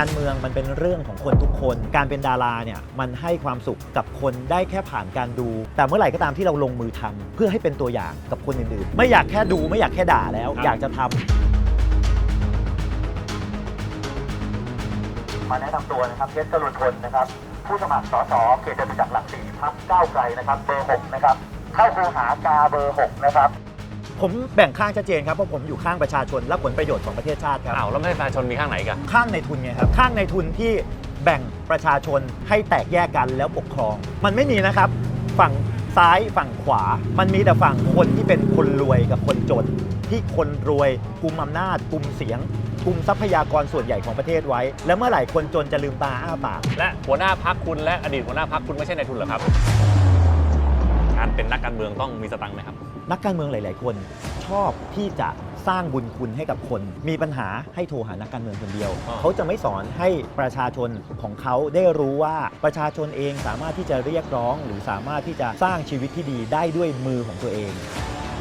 การเมืองมันเป็นเรื่องของคนทุกคน การเป็นดาราเนี่ยมันให้ความสุขกับคนได้แค่ผ่านการดู แต่เมื่อไหร่ก็ตามที่เราลงมือทำเพื่อให้เป็นตัวอย่างกับคนอื่นๆ ไม่อยากแค่ดูไม่อยากแค่ด่าแล้วครับอยากจะทำมาแนะนำตัวนะครับเพชรกรุณพลนะครับ ผู้สมัครสสเขตจตุจักรหลักสี่พักก้าวไกลนะครับ เบอร์หกนะครับ เข้าคูหากาเบอร์หกนะครับ ผมแบ่งข้างชัดเจนครับเพราะผมอยู่ข้างประชาชนและผลประโยชน์ของประเทศชาติครับอ้าวแล้วไม่ประชาชนมีข้างไหนกันข้างในทุนไงครับข้างในทุนที่แบ่งประชาชนให้แตกแยกกันแล้วปกครอง มันไม่มีนะครับ ฝั่งซ้ายฝั่งขวา มันมีแต่ฝั่งคนที่เป็นคนรวยกับคนจน ที่คนรวยกุมอำนาจกุมเสียงกุมทรัพยากรส่วนใหญ่ของประเทศไว้ แล้วเมื่อไหร่คนจนจะลืมตาอ้าปากและหัวหน้าพักคุณและอดีตหัวหน้าพักคุณไม่ใช่ในายทุนเหรอครับ การเป็นนักการเมืองต้องมีสตังค์ไหมครับ นักการเมืองหลาย ๆ คน ชอบที่จะสร้างบุญคุณให้กับคน มีปัญหาให้โทรหานักการเมืองคนเดียวอ๋อเขาจะไม่สอนให้ประชาชนของเขาได้รู้ว่าประชาชนเองสามารถที่จะเรียกร้อง หรือสามารถที่จะสร้างชีวิตที่ดีได้ด้วยมือของตัวเอง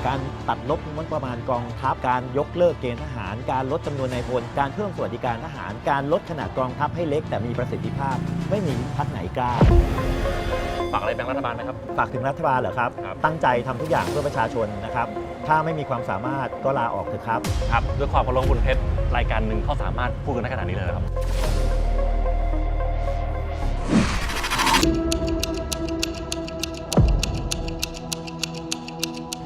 การตัดลบงบประมาณกองทัพ การยกเลิกเกณฑ์ทหาร การลดจำนวนนายพล การเพิ่มสวัสดิการทหาร การลดขนาดกองทัพให้เล็กแต่มีประสิทธิภาพ ไม่มีพักไหนกล้า ฝากอะไรแบงค์รัฐบาลไหมครับ ฝากถึงรัฐบาลเหรอครับ ครับ ตั้งใจทำทุกอย่างเพื่อประชาชนนะครับ ถ้าไม่มีความสามารถก็ลาออกเถอะครับ ครับ ด้วยความเคารพคุณเพชร รายการหนึ่งเขาสามารถพูดกันได้ขนาดนี้เลยเหรอครับ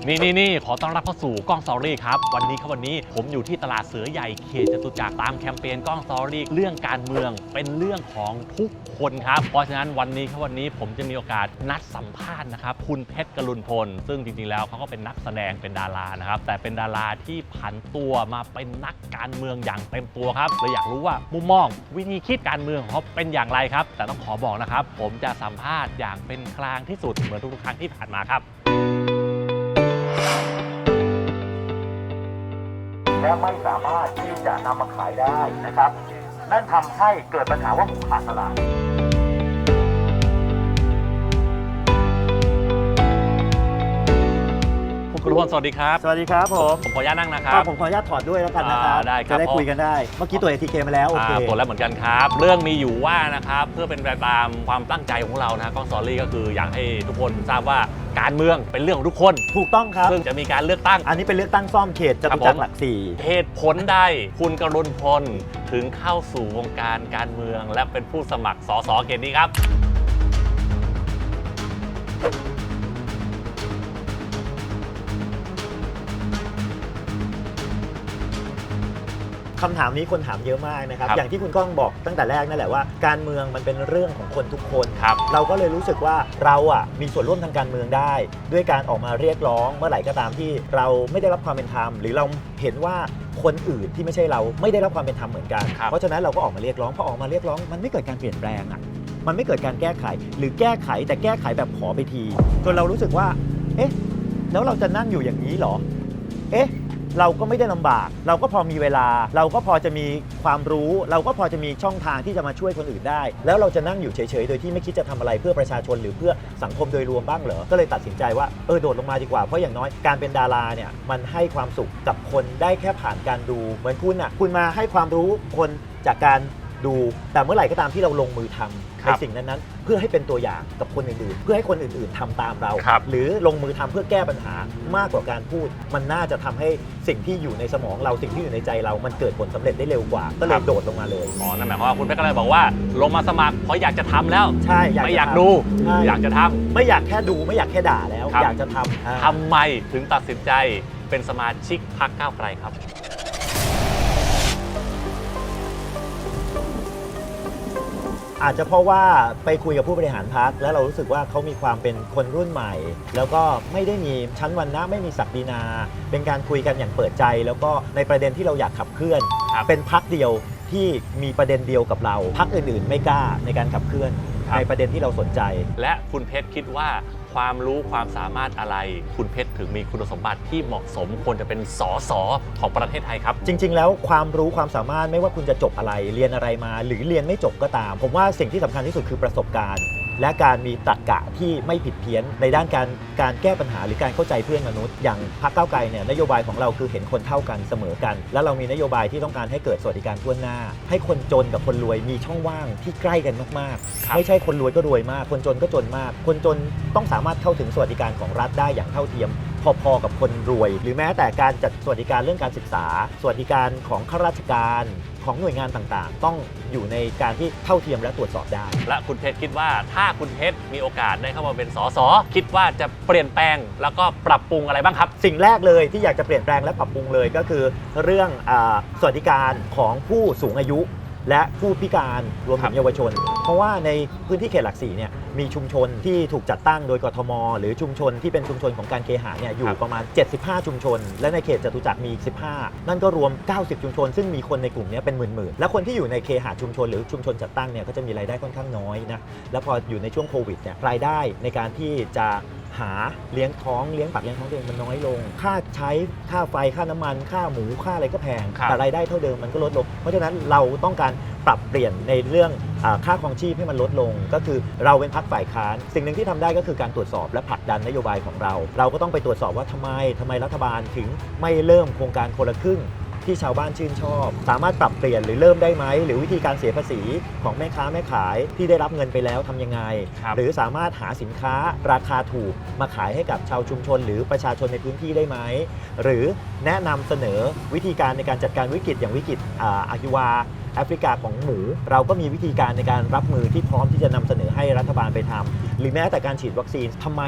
นี่นี่นี่ขอต้อนรับเข้าสู่กล้องสอรี่ครับ วันนี้ครับวันนี้ผมอยู่ที่ตลาดเสือใหญ่เขตจตุจักรตามแคมเปญกล้องสอรี่เรื่องการเมืองเป็นเรื่องของทุกคนครับ เพราะฉะนั้นวันนี้ครับวันนี้ผมจะมีโอกาสนัดสัมภาษณ์นะครับคุณเพชรกรุณพล ซึ่งจริงๆแล้วเขาก็เป็นนักแสดงเป็นดารานะครับแต่เป็นดาราที่ผันตัวมาเป็นนักการเมืองอย่างเต็มตัวครับเลยอยากรู้ว่ามุมมอง วิธีคิดการเมืองของเขาเป็นอย่างไรครับ แต่ต้องขอบอกนะครับผมจะสัมภาษณ์อย่างเป็นกลางที่สุดเหมือนทุกๆครั้งที่ผ่านมาครับ และไม่สามารถที่จะนำมาขายได้นะครับ นั่นทำให้เกิดปัญหาว่าหมูขาดตลาด คุณกรุณพลสวัสดีครับ สวัสดีครับผมผมขออนุญาตนั่งนะคก็รับ ผมขออนุญาตถอดด้วยแล้วกันนะครับอ่าได้ครับจะได้คุยกันได้ เมื่อกี้ตัว ATK มาแล้วโอเคอ่าตรวจแล้วเหมือนกันครับ เรื่องมีอยู่ว่านะครับเพื่อเป็นไปตามความตั้งใจของเรานะกล้องสตอรี่ก็คืออยากให้ทุกคนทราบว่าการเมืองเป็นเรื่องของทุกคน ถูกต้องครับ ซึ่งจะมีการเลือกตั้ง อันนี้เป็นเลือกตั้งซ่อมเขตจตุจักรหลักสี่เหตุผลใดคุณกรุณพลถึงเข้าสู่วงการการเมือง และเป็นผู้สมัครสสเขตนี้ครับ คำถามนี้คนถามเยอะมากนะครับ ครับอย่างที่คุณก้องบอกตั้งแต่แรกนั่นแหละว่าการเมืองมันเป็นเรื่องของคนทุกคน ครับ เราก็เลยรู้สึกว่าเราอะมีส่วนร่วมทางการเมืองได้ ด้วยการออกมาเรียกร้องเมื่อไหร่ก็ตามที่เราไม่ได้รับความเป็นธรรม หรือเราเห็นว่าคนอื่นที่ไม่ใช่เราไม่ได้รับความเป็นธรรมเหมือนกัน ครับ เพราะฉะนั้นเราก็ออกมาเรียกร้องพอออกมาเรียกร้องมันไม่เกิดการเปลี่ยนแปลงอะมันไม่เกิดการแก้ไข หรือแก้ไขแต่แก้ไขแบบขอไปทีจนเรารู้สึกว่า เอ๊ะ แล้วเราจะนั่งอยู่อย่างนี้เหรอ เอ๊ะ เราก็ไม่ได้ลำบาก เราก็พอมีเวลา เราก็พอจะมีความรู้ เราก็พอจะมีช่องทางที่จะมาช่วยคนอื่นได้ แล้วเราจะนั่งอยู่เฉยๆ โดยที่ไม่คิดจะทำอะไรเพื่อประชาชนหรือเพื่อสังคมโดยรวมบ้างเหรอ ก็เลยตัดสินใจว่าเออโดดลงมาดีกว่า เพราะอย่างน้อยการเป็นดาราเนี่ยมันให้ความสุขกับคนได้แค่ผ่านการดู เหมือนคุณอะคุณมาให้ความรู้คนจากการ ดูแต่เมื่อไหร่ก็ตามที่เราลงมือทำครัในบสิ่งนั้นๆ เพื่อให้เป็นตัวอย่างกับคนอื่นๆ เพื่อให้คนอื่นๆทำตามเรา ครับ หรือลงมือทำเพื่อแก้ปัญหามากกว่าการพูด มันน่าจะทำให้สิ่งที่อยู่ในสมองเราสิ่งที่อยู่ในใจเรา มันเกิดผลสำเร็จได้เร็วกว่าก็เลครัยบโดดลงมาเลย อ๋อนั่นหมายความว่าคุณเพชรก็เลยบอกว่าลงมาสมัครเพราะอยากจะทำแล้ว ใช่อยากไม่จะอยากทำดู ใช่อยากจะทำ ไม่อยากแค่ดูไม่อยากแค่ด่าแล้ว ครับ อยากจะทำอ่า ทำไมถึงตัดสินใจเป็นสมาชิกพรรคก้าวไกลครับ อาจจะเพราะว่าไปคุยกับผู้บริหารพักแล้วเรารู้สึกว่าเขามีความเป็นคนรุ่นใหม่ แล้วก็ไม่ได้มีชั้นวันนะไม่มีศักดินา เป็นการคุยกันอย่างเปิดใจ แล้วก็ในประเด็นที่เราอยากขับเคลื่อนครับเป็นพักเดียวที่มีประเด็นเดียวกับเราพักอื่นๆ ไม่กล้าในการขับเคลื่อนครับในประเด็นที่เราสนใจ และคุณเพชรคิดว่า ความรู้ความสามารถอะไร คุณเพชรถึงมีคุณสมบัติที่เหมาะสมควรจะเป็นสสของประเทศไทยครับ จริง ๆ แล้วความรู้ความสามารถไม่ว่าคุณจะจบอะไร เรียนอะไรมา หรือเรียนไม่จบก็ตาม ผมว่าสิ่งที่สำคัญที่สุดคือประสบการณ์ และการมีตรรกะที่ไม่ผิดเพี้ยนในด้านการการแก้ปัญหาหรือการเข้าใจเพื่อนมนุษย์ อย่างพรรคก้าวไกลเนี่ยนโยบายของเราคือเห็นคนเท่ากันเสมอกัน และเรามีนโยบายที่ต้องการให้เกิดสวัสดิการทั่วหน้า ให้คนจนกับคนรวยมีช่องว่างที่ใกล้กันมากครับๆไม่ใช่คนรวยก็รวยมาก คนจนก็จนมาก คนจนต้องสามารถเข้าถึงสวัสดิการของรัฐได้อย่างเท่าเทียมพอๆกับคนรวย หรือแม้แต่การจัดสวัสดิการเรื่องการศึกษา สวัสดิการของข้าราชการ ของหน่วยงานต่างๆ ต้องอยู่ในการที่เท่าเทียมและตรวจสอบได้ และคุณเพชรคิดว่าถ้าคุณเพชรมีโอกาสได้เข้ามาเป็นสสคิดว่าจะเปลี่ยนแปลงแล้วก็ปรับปรุงอะไรบ้างครับ สิ่งแรกเลยที่อยากจะเปลี่ยนแปลงและปรับปรุงเลยก็คือ เรื่องอาสวัสดิการของผู้สูงอายุ และผู้พิการรวมครัถึบงเยาวชน เพราะว่าในพื้นที่เขตหลักสี่เนี่ยมีชุมชนที่ถูกจัดตั้งโดยกทม หรือชุมชนที่เป็นชุมชนของการเคหะเนี่ยอยู่ประมาณ 75 ชุมชน และในเขตจตุจักรมีอีก 15 นั่นก็รวม 90 ชุมชน ซึ่งมีคนในกลุ่มเนี้เป็นหมื่นๆและคนที่อยู่ในเคหะชุมชน หรือชุมชนจัดตั้งเนี่ยก็จะมีรายได้ค่อนข้างน้อยนะแล้วพออยู่ในช่วงโควิดเนี่ยรายได้ในการที่จะ หาเลี้ยงท้องเลี้ยงปากเลี้ยงท้องตัวเองมันน้อยลง ค่าใช้ค่าไฟค่าน้ำมัน ค่าหมูค่าอะไรก็แพง ครับ แต่รายได้เท่าเดิมมันก็ลดลง เพราะฉะนั้นเราต้องการปรับเปลี่ยนในเรื่องอาค่าครองชีพให้มันลดลง ก็คือเราเป็นพักฝ่ายค้าน สิ่งหนึ่งที่ทำได้ก็คือการตรวจสอบและผลักดันนโยบายของเรา เราก็ต้องไปตรวจสอบว่าทำไมทำไมรัฐบาลถึงไม่เริ่มโครงการคนละครึ่ง ที่ชาวบ้านชื่นชอบ สามารถปรับเปลี่ยนหรือเริ่มได้ไหม หรือวิธีการเสียภาษีของแม่ค้าแม่ขายที่ได้รับเงินไปแล้วทำยังไง ครับหรือสามารถหาสินค้าราคาถูกมาขายให้กับชาวชุมชน หรือประชาชนในพื้นที่ได้ไหม หรือแนะนำเสนอวิธีการในการจัดการวิกฤตอย่างวิกฤตอ่าอาฮิวาแอฟริกาของหมู เราก็มีวิธีการในการรับมือที่พร้อมที่จะนำเสนอให้รัฐบาลไปทำหรือแม้แต่การฉีดวัคซีนทำไม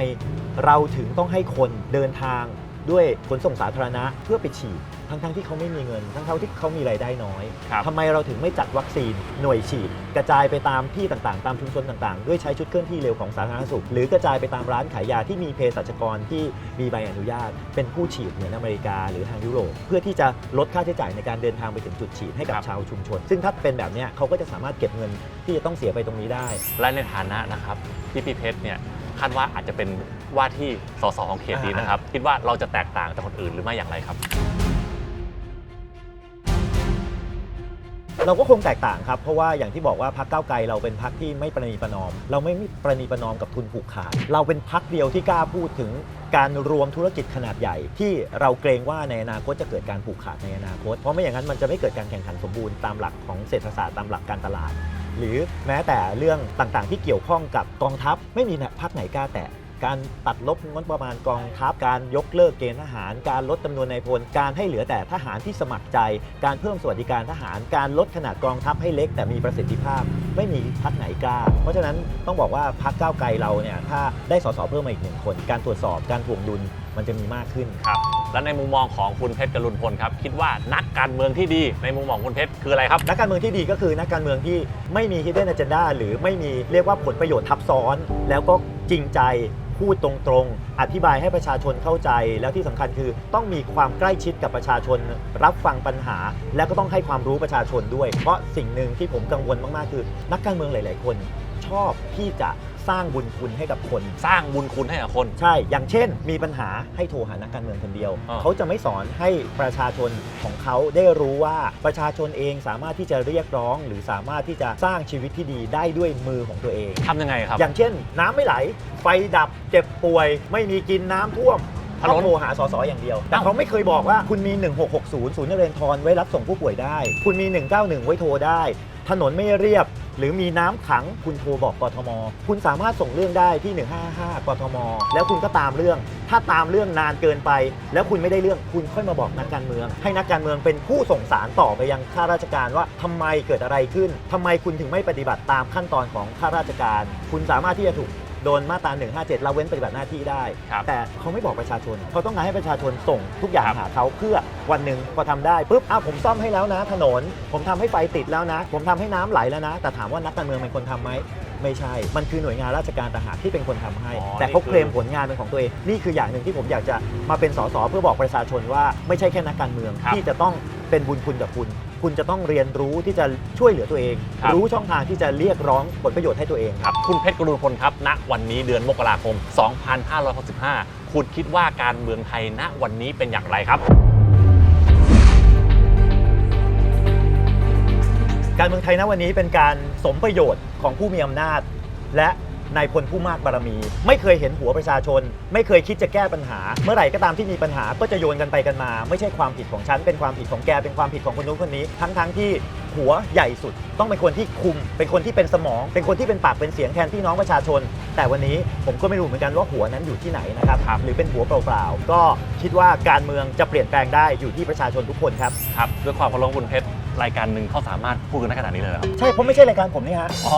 เราถึงต้องให้คนเดินทาง ด้วยขนส่งสาธารณะเพื่อไปฉีด ทั้งๆที่เขาไม่มีเงิน ทั้งๆที่เขามีรายได้น้อย ครับ ทำไมเราถึงไม่จัดวัคซีนหน่วยฉีด กระจายไปตามที่ต่างๆ ตามชุมชนต่างๆ ด้วยใช้ชุดเคลื่อนที่เร็วของสาธารณสุข หรือกระจายไปตามร้านขายยาที่มีเภสัชกรที่มีใบอนุญาต เป็นผู้ฉีดเหมือนอเมริกาหรือทางยุโรปเพื่อที่จะลดค่าใช้จ่ายในการเดินทางไปถึงจุดฉีดให้กับครับ ชาวชุมชน ซึ่งถ้าเป็นแบบเนี้ยเขาก็จะสามารถเก็บเงินที่จะต้องเสียไปตรงนี้ได้ และในฐานะนะครับที่พี่เพชรเนี่ย คาดว่าอาจจะเป็นว่าที่สสของเขตนี้นะครับ คิดว่าเราจะแตกต่างจากคนอื่นหรือไม่อย่างไรครับ เราก็คงแตกต่างครับ เพราะว่าอย่างที่บอกว่าพักเก้าวไกลเราเป็นพักที่ไม่ประนีประนอม เราไม่ประนีประนอมกับทุนผูกขาด เราเป็นพักเดียวที่กล้าพูดถึงการรวมธุรกิจขนาดใหญ่ ที่เราเกรงว่าในอนาคตจะเกิดการผูกขาดในอนาคต เพราะไม่อย่างนั้นมันจะไม่เกิดการแข่งขันสมบูรณ์ตามหลักของเศรษฐศาสตร์ตามหลักการตลาด หรือแม้แต่เรื่องต่างๆ ที่เกี่ยวข้องกับกองทัพ ไม่มีพักไหนกล้าแตะการตัดลบงบประมาณกองทัพ การยกเลิกเกณฑ์ทหาร การลดจำนวนนายพล การให้เหลือแต่ทหารที่สมัครใจ การเพิ่มสวัสดิการทหาร การลดขนาดกองทัพให้เล็กแต่มีประสิทธิภาพ ไม่มีพักไหนกล้า เพราะฉะนั้นต้องบอกว่าพักก้าวไกลเราเนี่ยถ้าได้สสเพิ่มมาอีกหนึ่งคน การตรวจสอบการถ่วงดุลมันจะมีมากขึ้นครับ และในมุมมองของคุณเพชรกรุณพลครับคิดว่านักการเมืองที่ดีในมุมมองคุณเพชรคืออะไรครับ นักการเมืองที่ดีก็คือนักการเมืองที่ไม่มี hidden agenda หรือไม่มีเรียกว่าผลประโยชน์ทับซ้อน แล้วก็จริงใจพูดตรงๆ อธิบายให้ประชาชนเข้าใจ แล้วที่สำคัญคือต้องมีความใกล้ชิดกับประชาชน รับฟังปัญหา แล้วก็ต้องให้ความรู้ประชาชนด้วย เพราะสิ่งหนึ่งที่ผมกังวลมากๆ คือ นักการเมืองหลาย ๆ คน ชอบที่จะ สร้างบุญคุณให้กับคน สร้างบุญคุณให้กับคน ใช่ อย่างเช่น มีปัญหาให้โทรหานักการเมืองคนเดียว อ่า เขาจะไม่สอนให้ประชาชนของเขาได้รู้ว่าประชาชนเองสามารถที่จะเรียกร้อง หรือสามารถที่จะสร้างชีวิตที่ดีได้ด้วยมือของตัวเอง ทำยังไงครับ อย่างเช่น น้ำไม่ไหล ไฟดับเจ็บป่วย ไม่มีกินน้ำท่วมถนนต้องโทรหาสสอย่างเดียว แต่เขาไม่เคยบอกว่าคุณมี 1660 ศูนย์นเรนทรไว้รับส่งผู้ป่วยได้ คุณมี 191 ไว้โทรได้ ถนนไม่เรียบ หรือมีน้ำขังคุณโทรบอกกทม คุณสามารถส่งเรื่องได้ที่ 155 กทม แล้วคุณก็ตามเรื่อง ถ้าตามเรื่องนานเกินไป แล้วคุณไม่ได้เรื่องคุณค่อยมาบอกนักการเมือง ให้นักการเมืองเป็นผู้ส่งสารต่อไปยังข้าราชการว่าทำไมเกิดอะไรขึ้นทำไมคุณถึงไม่ปฏิบัติตามขั้นตอนของข้าราชการ คุณสามารถที่จะถูก โดนมาตรา 157ละเว้นปฏิบัติหน้าที่ได้ ครับ แต่เขาไม่บอกประชาชน เขาต้องการให้ประชาชนส่งทุกอย่างครับหาเขาเพื่อวันหนึ่งพอทำได้ปุ๊บอ้าวผมซ่อมให้แล้วนะ ถนน ผมทำให้ไฟติดแล้วนะ ผมทำให้น้ำไหลแล้วนะ แต่ถามว่านักการเมืองเป็นคนทำไหมไม่ใช่ มันคือหน่วยงานราชการต่างหากที่เป็นคนทำให้ อ๋อแต่เขานี่คือ เคลมผลงานเป็นของตัวเอง นี่คืออย่างหนึ่งที่ผมอยากจะมาเป็นสสเพื่อบอกประชาชนว่าไม่ใช่แค่นักการเมือง ครับ ที่จะต้องเป็นบุญคุณกับคุณ คุณจะต้องเรียนรู้ที่จะช่วยเหลือตัวเอง ครับ รู้ช่องทางที่จะเรียกร้องผลประโยชน์ให้ตัวเองครับคุณเพชรกรุณพลครับ ณ วันนี้เดือนมกราคม 2565 คุณคิดว่าการเมืองไทยณวันนี้เป็นอย่างไรครับ การเมืองไทยณวันนี้เป็นการสมประโยชน์ของผู้มีอำนาจ และ นายพลผู้มากบารมี ไม่เคยเห็นหัวประชาชน ไม่เคยคิดจะแก้ปัญหา เมื่อไหร่ก็ตามที่มีปัญหาก็จะโยนกันไปกันมา ไม่ใช่ความผิดของฉัน เป็นความผิดของแกเป็นความผิดของคนนู้นคนนี้ ทั้งทั้งๆที่หัวใหญ่สุด ต้องเป็นคนที่คุม เป็นคนที่เป็นสมอง เป็นคนที่เป็นปากเป็นเสียงแทนพี่น้องประชาชน แต่วันนี้ผมก็ไม่รู้เหมือนกันว่าหัวนั้นอยู่ที่ไหนนะครับครับหรือเป็นหัวเปล่าๆก็คิดว่าการเมืองจะเปลี่ยนแปลงได้อยู่ที่ประชาชนทุกคนครับครับด้วยความเคารพคุณเพชร รายการหนึ่งเขาสามารถพูดกันได้ขนาดนี้เลยเหรอครับใช่เพราะไม่ใช่รายการผมนี่ฮะอ๋อ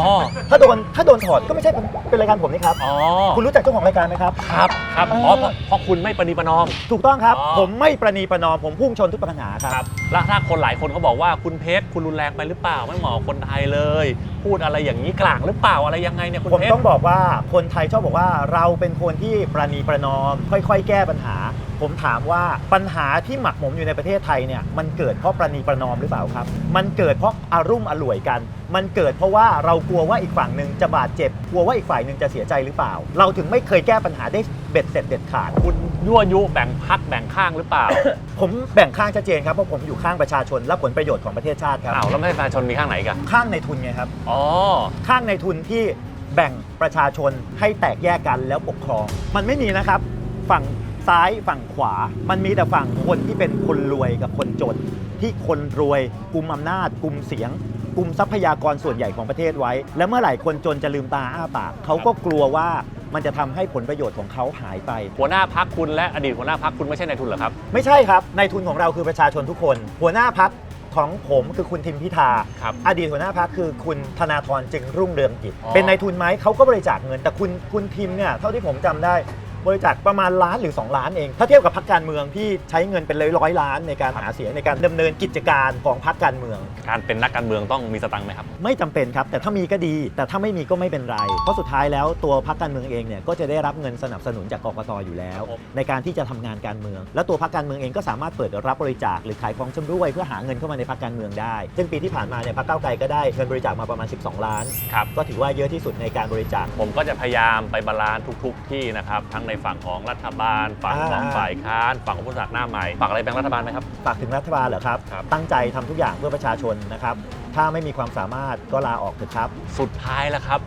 ถ้าโดนถ้าโดนถอดก็ไม่ใช่เป็นเป็นรายการผมนี่ครับอ๋อคุณรู้จักเจ้าของรายการไหมครับ ครับครับเอออ๋อเพราะเพราะคุณไม่ประนีประนอม ถูกต้องครับ อ๋อ ผมไม่ประนีประนอมผมพุ่งชนทุกปัญหาครับ แล้วถ้าคนหลายคนเขาบอกว่าคุณเพชรคุณรุนแรงไปหรือเปล่าไม่เหมาะกับคนไทยเลย พูดอะไรอย่างนี้กลางหรือเปล่าอะไรยังไงเนี่ยคุณผมเพชรต้องบอกว่าคนไทยชอบบอกว่าเราเป็นคนที่ประนีประนอม ค่อย ๆ แก้ปัญหา ผมถามว่าปัญหาที่หมักหมมอยู่ในประเทศไทยเนี่ยมันเกิดเพราะประนีประนอมหรือเปล่าครับ มันเกิดเพราะอารุ่มอร่วยกัน มันเกิดเพราะว่าเรากลัวว่าอีกฝั่งหนึ่งจะบาดเจ็บ กลัวว่าอีกฝ่ายหนึ่งจะเสียใจหรือเปล่า เราถึงไม่เคยแก้ปัญหาได้เบ็ดเสร็จเด็ดขาด คุณยั่วยุแบ่งพักแบ่งข้างหรือเปล่า ผมแบ่งข้างชัดเจนครับเพราะผมอยู่ข้างประชาชนและผลประโยชน์ของประเทศชาติครับอ้าวแล้วไม่ประชาชนมีข้างไหนกันข้างในทุนไงครับอ๋อข้างในทุนที่แบ่งประชาชนให้แตกแยกกันแล้วปกครอง มันไม่มีนะครับ ฝั่ง ซ้ายฝั่งขวา มันมีแต่ฝั่งคนที่เป็นคนรวยกับคนจน ที่คนรวยกุมอำนาจกุมเสียงกุมทรัพยากรส่วนใหญ่ของประเทศไว้ แล้วเมื่อไหร่คนจนจะลืมตาอ้าปากเขาก็กลัวว่ามันจะทำให้ผลประโยชน์ของเขาหายไป หัวหน้าพักคุณและอดีตหัวหน้าพักคุณไม่ใช่นายทุนเหรอครับ ไม่ใช่ครับในทุนของเราคือประชาชนทุกคน หัวหน้าพักของผมคือคุณทิมพิธาครับอดีตหัวหน้าพักคือคุณธนาธรจึงรุ่งเรืองกิจอ๋อเป็นนายทุนไหมเขาก็บริจาคเงิน แต่คุณคุณทิมเนี่ยเท่าที่ผมจำได้ บริจาคประมาณล้านหรือ 2 ล้านเอง ถ้าเทียบกับพักการเมืองที่ใช้เงินเป็นร้อยร้อยๆล้านในการหาเสียงในการดำเนินกิจการของพักการเมือง การเป็นนักการเมืองต้องมีสตังค์ไหมครับ ไม่จำเป็นครับ แต่ถ้ามีก็ดี แต่ถ้าไม่มีก็ไม่เป็นไร เพราะสุดท้ายแล้วตัวพรรคการเมืองเองเนี่ยก็จะได้รับเงินสนับสนุนจากกกตอยู่แล้วครับในการที่จะทำงานการเมือง แล้วตัวพรรคการเมืองเองก็สามารถเปิดรับบริจาคหรือขายของชำร่วย เพื่อหาเงินเข้ามาในพรรคการเมืองได้ ซึ่งปีที่ผ่านมาเนี่ยพรรคก้าวไกลก็ได้เงินบริจาคมาประมาณ 12 ล้านครับก็ถือว่าเยอะที่สุดในการบริจาค ผมก็จะพยายามไปบาลานซ์ทุก ๆ ที่นะครับทั้งในฝั่งของรัฐบาล ฝั่งของอ่าฝ่ายค้าน ฝั่งของผู้สมัครหน้าใหม่ฝากอะไรแบงค์รัฐบาลไหมครับ ฝากถึงรัฐบาลเหรอครับ ครับ ตั้งใจทำทุกอย่างเพื่อประชาชนนะครับ ถ้าไม่มีความสามารถก็ลาออกเถอะครับ สุดท้ายแล้วครับ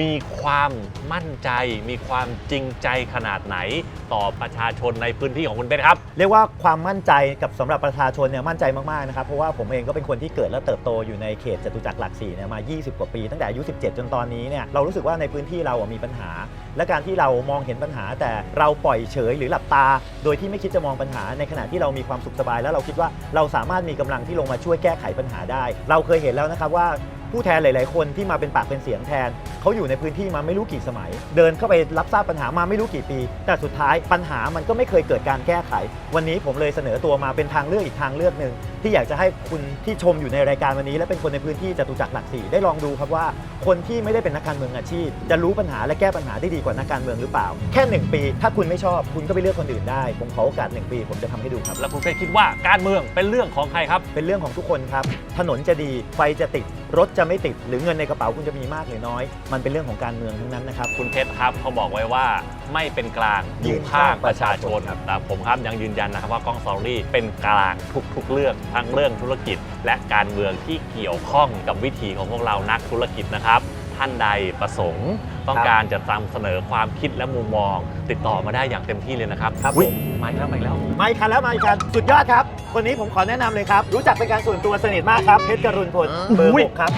มีความมั่นใจ มีความจริงใจขนาดไหน ต่อประชาชนในพื้นที่ของคุณเป็นครับ เรียกว่าความมั่นใจกับสำหรับประชาชนเนี่ยมั่นใจมากๆนะครับเพราะว่าผมเองก็เป็นคนที่เกิดและเติบโตอยู่ในเขตจตุจักรหลักสี่เนี่ยมา 20 กว่าปี ตั้งแต่อายุ 17 จนตอนนี้เนี่ยเรารู้สึกว่าในพื้นที่เราอะมีปัญหา และการที่เรามองเห็นปัญหา แต่เราปล่อยเฉยหรือหลับตา โดยที่ไม่คิดจะมองปัญหา ในขณะที่เรามีความสุขสบาย แล้วเราคิดว่าเราสามารถมีกำลังที่ลงมาช่วยแก้ไขปัญหาได้ เราเคยเห็นแล้วนะครับว่า ผู้แทนหลาย ๆ คนที่มาเป็นปากเป็นเสียงแทน เขาอยู่ในพื้นที่มาไม่รู้กี่สมัย เดินเข้าไปรับทราบปัญหามาไม่รู้กี่ปี แต่สุดท้ายปัญหามันก็ไม่เคยเกิดการแก้ไข วันนี้ผมเลยเสนอตัวมาเป็นทางเลือกอีกทางเลือกหนึ่งที่อยากจะให้คุณที่ชมอยู่ในรายการวันนี้ และเป็นคนในพื้นที่จตุจักรหลักสี่ได้ลองดูครับว่า คนที่ไม่ได้เป็นนักการเมืองอาชีพ จะรู้ปัญหาและแก้ปัญหาได้ดีกว่านักการเมืองหรือเปล่า แค่หนึ่งปี ถ้าคุณไม่ชอบคุณก็ไปเลือกคนอื่นได้ ผมขอโอกาสหนึ่งปี ผมจะทำให้ดูครับแล้วคุณเพชรคิดว่าการเมืองเป็นเรื่องของใครครับ เป็นเรื่องของทุกคนครับ ถนนจะดีไฟจะติด รถจะไม่ติดหรือเงินในกระเป๋าคุณจะมีมากหรือน้อย มันเป็นเรื่องของการเมืองทั้งนั้นนะครับ คุณเพชรครับเขาบอกไว้ว่าไม่เป็นกลางอยู่ข้างประชาชนแต่ผมครับยังยืนยันนะครับว่ากล้องซอรี่เป็นกลางทุกๆเรื่องทั้งเรื่องธุรกิจ และการเมืองที่เกี่ยวข้องกับวิถีของพวกเรานักธุรกิจนะครับ ท่านใดประสงค์ ต้องการจะนำเสนอความคิดและมุมมอง ติดต่อมาได้อย่างเต็มที่เลยนะครับครับอุ๊ยผม มาอีกแล้วมาอีกแล้ว มาอีกคันแล้วมาอีกคันสุดยอดครับคนนี้ผมขอแนะนำเลยครับ รู้จักเป็นการส่วนตัวสนิทมากครับเพชรกรุณพลเบอร์อุ้ยหกครับ